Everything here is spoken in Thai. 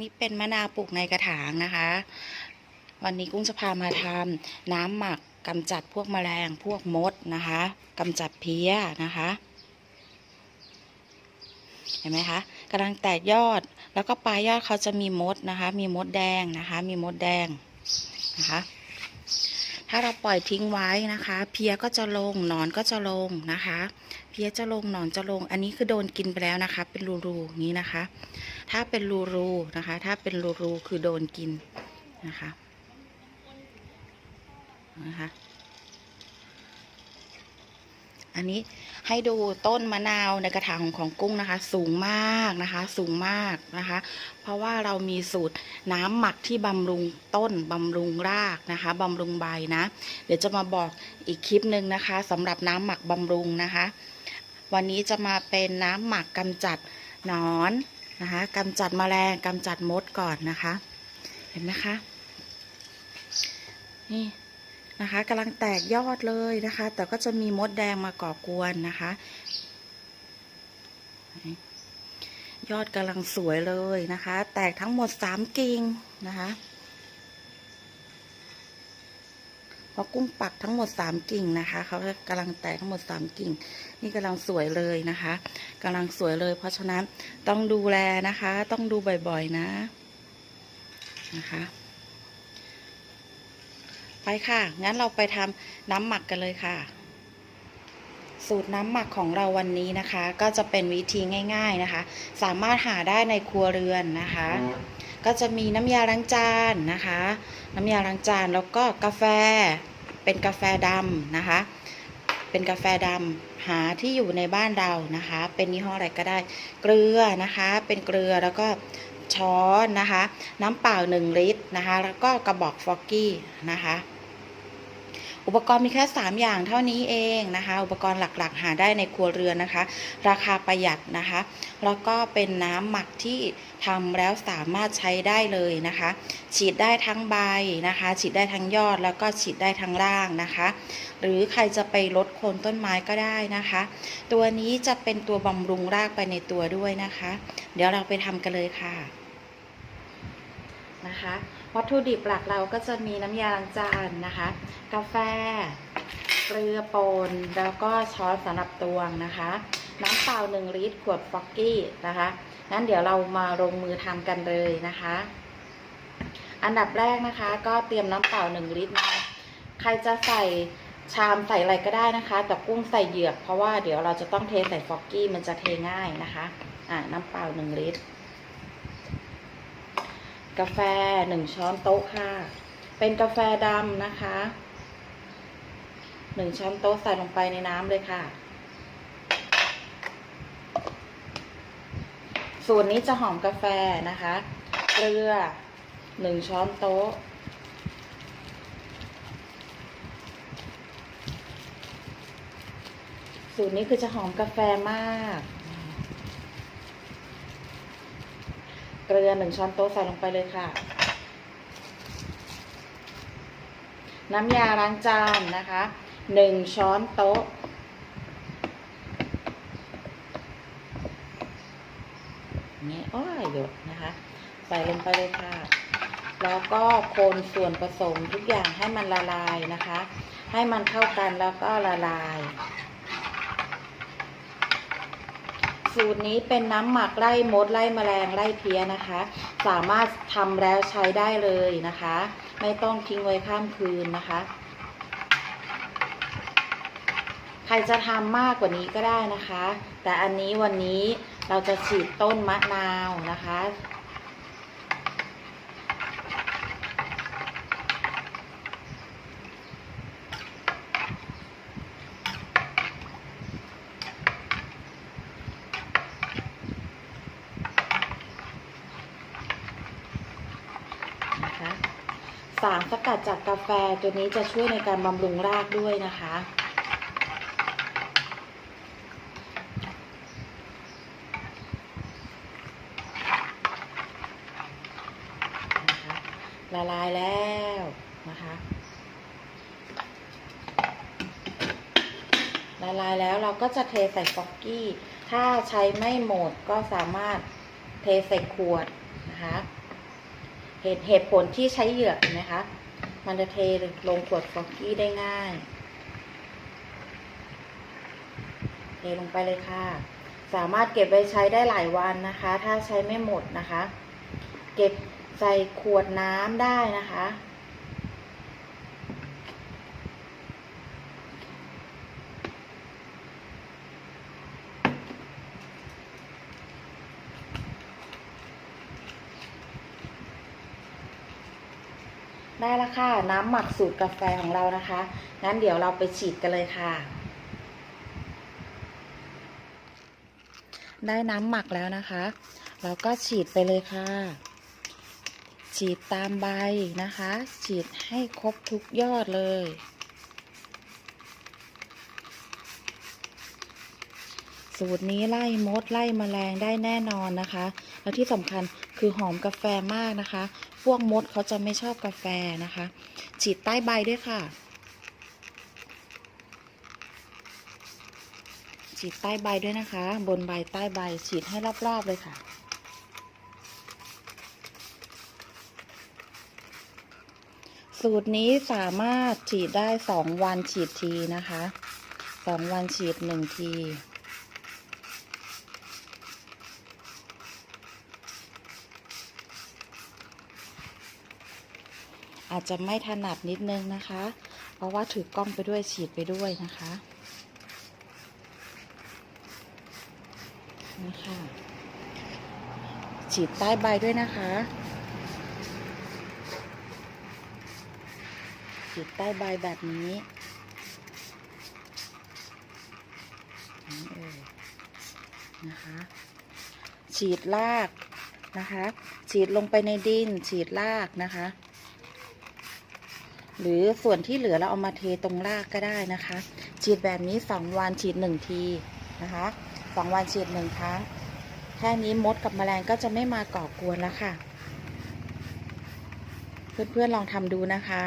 นี่เป็นมะนาวปลูกในกระถางนะคะ วันนี้กุ้งจะพามาทำน้ำหมักกำจัดพวกแมลงพวกมดนะคะกำจัดเพี้ยนะคะ เห็นไหมคะกำลังแตกยอดแล้วก็ปลายยอดเขาจะมีมดนะคะ มีมดแดงนะคะ มีมดแดงนะคะ ถ้าเราปล่อยทิ้งไว้นะคะ เพียก็จะลงหนอนก็จะลงนะคะ เพียจะลงหนอนจะลง อันนี้คือโดนกินไปแล้วนะคะ เป็นรูๆอย่างนี้นะคะ ถ้าเป็นรูรูนะคะ ถ้าเป็นรูรูคือโดนกินนะคะนะคะ อันนี้ให้ดูต้นมะนาวในกระถางของของกุ้งนะคะ สูงมากนะคะ สูงมากนะคะ เพราะว่าเรามีสูตรน้ำหมักที่บำรุงต้นบำรุงรากนะคะบำรุงใบนะ เดี๋ยวจะมาบอกอีกคลิปหนึ่งนะคะสำหรับน้ำหมักบำรุงนะคะ วันนี้จะมาเป็นน้ำหมักกำจัดหนอนนะคะกำจัดแมลงกำจัดมดก่อนนะคะ เห็นไหมคะนี่ นะคะกำลังแตกยอดเลยนะคะ แต่ก็จะมีมดแดงมาก่อกวนนะคะ ยอดกำลังสวยเลยนะคะ แตกทั้งหมดสามกิ่งนะคะเพราะกุ้งปักทั้งหมดสามกิ่งนะคะเขากำลังแตกทั้งหมดสามกิ่ง นี่กำลังสวยเลยนะคะกำลังสวยเลย เพราะฉะนั้นต้องดูแลนะคะ ต้องดูบ่อยๆนะนะคะ ไปค่ะ งั้นเราไปทำน้ำหมักกันเลยค่ะ สูตรน้ำหมักของเราวันนี้นะคะ ก็จะเป็นวิธีง่าย ๆนะคะ สามารถหาได้ในครัวเรือนนะคะ ก็จะมีน้ำยาล้างจานนะคะ น้ำยาล้างจานแล้วก็กาแฟ เป็นกาแฟดำนะคะ เป็นกาแฟดำหาที่อยู่ในบ้านเรานะคะ เป็นยี่ห้ออะไรก็ได้ เกลือนะคะ เป็นเกลือแล้วก็ช้อนนะคะ น้ำเปล่า 1 ลิตรนะคะ แล้วก็กระบอกฟอกกี้นะคะ อุปกรณ์มีแค่ 3 อย่างเท่านี้เองนะคะ อุปกรณ์หลักๆ หาได้ในครัวเรือนนะคะ ราคาประหยัดนะคะ แล้วก็เป็นน้ำหมักที่ทำแล้วสามารถใช้ได้เลยนะคะ ฉีดได้ทั้งใบนะคะ ฉีดได้ทั้งยอดแล้วก็ฉีดได้ทั้งล่างนะคะ หรือใครจะไปลดโคนต้นไม้ก็ได้นะคะ ตัวนี้จะเป็นตัวบำรุงรากไปในตัวด้วยนะคะ เดี๋ยวเราไปทำกันเลยค่ะ นะคะ วัตถุดิบหลักเราก็จะมีน้ำยาล้างจานนะคะ กาแฟ เกลือป่นแล้วก็ช้อนสำหรับตวงนะคะ น้ำเปล่า1ลิตรขวดฟอกกี้นะคะงั้นเดี๋ยวเรามาลงมือทำกันเลยนะคะ อันดับแรกนะคะ ก็เตรียมน้ำเปล่า1ลิตรนะใครจะใส่ชามใส่อะไรก็ได้นะคะ แต่กุ้งใส่เหยือกเพราะว่าเดี๋ยวเราจะต้องเทใส่ฟอกกี้มันจะเทง่ายนะคะ อ่าน้ำเปล่า1ลิตร กาแฟหนึ่งช้อนโต๊ะค่ะ เป็นกาแฟดำนะคะหนึ่งช้อนโต๊ะใส่ลงไปในน้ำเลยค่ะ ส่วนนี้จะหอมกาแฟนะคะ เกลือหนึ่งช้อนโต๊ะ สูตรนี้คือจะหอมกาแฟมาก เกลือหนึ่งช้อนโต๊ะใส่ลงไปเลยค่ะ น้ำยาล้างจานนะคะหนึ่งช้อนโต๊ะ นี่อ้อยหยดนะคะ ใส่ลงไปเลยค่ะ แล้วก็คนส่วนผสมทุกอย่างให้มันละลายนะคะ ให้มันเข้ากันแล้วก็ละลาย สูตรนี้เป็นน้ำหมักไล่มดไล่แมลงไล่เพี้ยนะคะ สามารถทำแล้วใช้ได้เลยนะคะ ไม่ต้องทิ้งไว้ข้ามคืนนะคะ ใครจะทำมากกว่านี้ก็ได้นะคะ แต่อันนี้วันนี้เราจะฉีดต้นมะนาวนะคะนะคะ สารสกัดจากกาแฟตัวนี้จะช่วยในการบำรุงรากด้วยนะคะ ละลายแล้วนะคะละลายแล้วเราก็จะเทใส่ฟอกกี้ ถ้าใช้ไม่หมดก็สามารถเทใส่ขวดนะคะ เหตุเหตุผลที่ใช้เหยือกนะคะ มันจะเทลงขวดฟอกกี้ได้ง่าย เทลงไปเลยค่ะ สามารถเก็บไว้ใช้ได้หลายวันนะคะ ถ้าใช้ไม่หมดนะคะ เก็บใส่ขวดน้ำได้นะคะ ได้แล้วค่ะ น้ำหมักสูตรกาแฟของเรานะคะ งั้นเดี๋ยวเราไปฉีดกันเลยค่ะ ได้น้ำหมักแล้วนะคะ เราก็ฉีดไปเลยค่ะ ฉีดตามใบนะคะ ฉีดให้ครบทุกยอดเลย สูตรนี้ไล่มดไล่แมลงได้แน่นอนนะคะ แล้วที่สำคัญคือหอมกาแฟมากนะคะ พวกมดเขาจะไม่ชอบกาแฟนะคะ ฉีดใต้ใบด้วยค่ะ ฉีดใต้ใบด้วยนะคะ บนใบใต้ใบฉีดให้รอบๆเลยค่ะสูตรนี้สามารถฉีดได้สองวันฉีดทีนะคะสองวันฉีดหนึ่งที อาจจะไม่ถนัดนิดนึงนะคะ เพราะว่าถือกล้องไปด้วยฉีดไปด้วยนะคะนี่ค่ะฉีดใต้ใบด้วยนะคะ ฉีดใต้ใบแบบนี้นี่เอยนะคะ ฉีดรากนะคะ ฉีดลงไปในดิน ฉีดรากนะคะ หรือส่วนที่เหลือเราเอามาเทตรงรากก็ได้นะคะ ฉีดแบบนี้สองวันฉีดหนึ่งทีนะคะสองวันฉีดหนึ่งครั้ง แค่นี้มดกับแมลงก็จะไม่มาก่อกวนแล้วค่ะ เพื่อนๆลองทำดูนะคะ